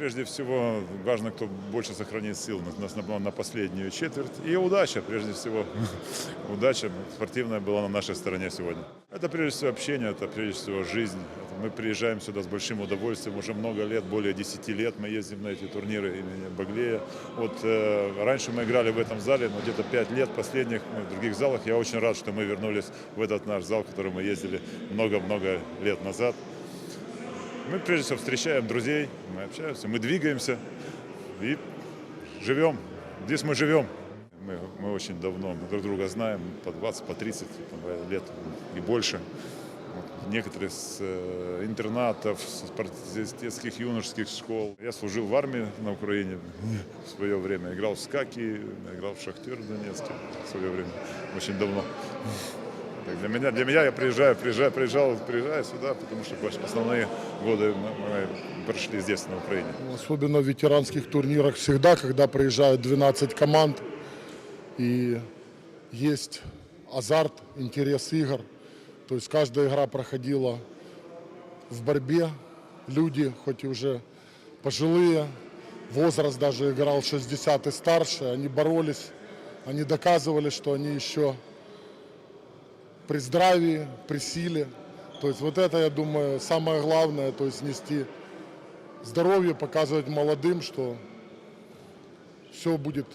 Прежде всего, важно, кто больше сохранит сил на, на- последнюю четверть. И удача, прежде всего. Удача спортивная была на нашей стороне сегодня. Это прежде всего общение, это прежде всего жизнь. Мы приезжаем сюда с большим удовольствием. Уже много лет, более 10 лет мы ездим на эти турниры имени Баглея. Вот э, раньше мы играли в этом зале, но где-то 5 лет последних мы в других залах. Я очень рад, что мы вернулись в этот наш зал, в который мы ездили много-много лет назад. Мы прежде всего встречаем друзей, мы общаемся, мы двигаемся и живем. Здесь мы живем. Мы, мы очень давно друг друга знаем, по 20, по 30 по лет и больше. Некоторые с э, интернатов, с детских юношеских школ. Я служил в армии на Украине в свое время. Играл в СКАКи, играл в Шахтер в Донецке в свое время. Очень давно. Для меня, для меня я приезжаю, приезжаю, приезжал, приезжаю сюда, потому что основные годы мы, прошли здесь, на Украине. Особенно в ветеранских турнирах всегда, когда приезжают 12 команд и есть азарт, интерес игр. То есть каждая игра проходила в борьбе. Люди, хоть и уже пожилые, возраст даже играл 60 и старше, они боролись, они доказывали, что они еще при здравии, при силе. То есть вот это, я думаю, самое главное, то есть нести здоровье, показывать молодым, что все будет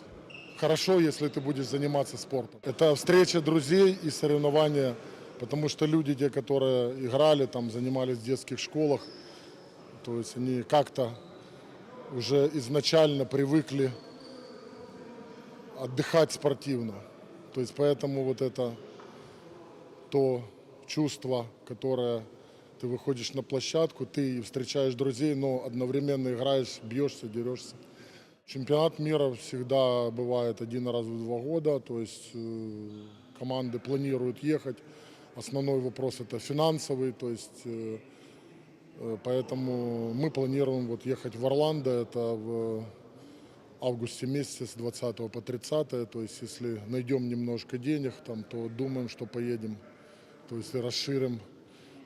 хорошо, если ты будешь заниматься спортом. Это встреча друзей и соревнования, потому что люди, те, которые играли, там, занимались в детских школах, то есть они как-то уже изначально привыкли отдыхать спортивно. То есть поэтому вот это то чувство, которое ты выходишь на площадку, ты встречаешь друзей, но одновременно играешь, бьешься, дерешься. Чемпионат мира всегда бывает один раз в два года, то есть э, команды планируют ехать. Основной вопрос это финансовый, то есть э, э, поэтому мы планируем вот ехать в Орландо, это в августе месяце с 20 по 30, то есть если найдем немножко денег там, то думаем, что поедем, то есть расширим.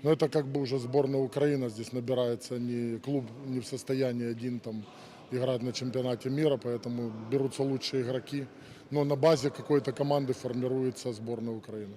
Но это как бы уже сборная Украины здесь набирается, не клуб не в состоянии один там играть на чемпионате мира, поэтому берутся лучшие игроки. Но на базе какой-то команды формируется сборная Украины.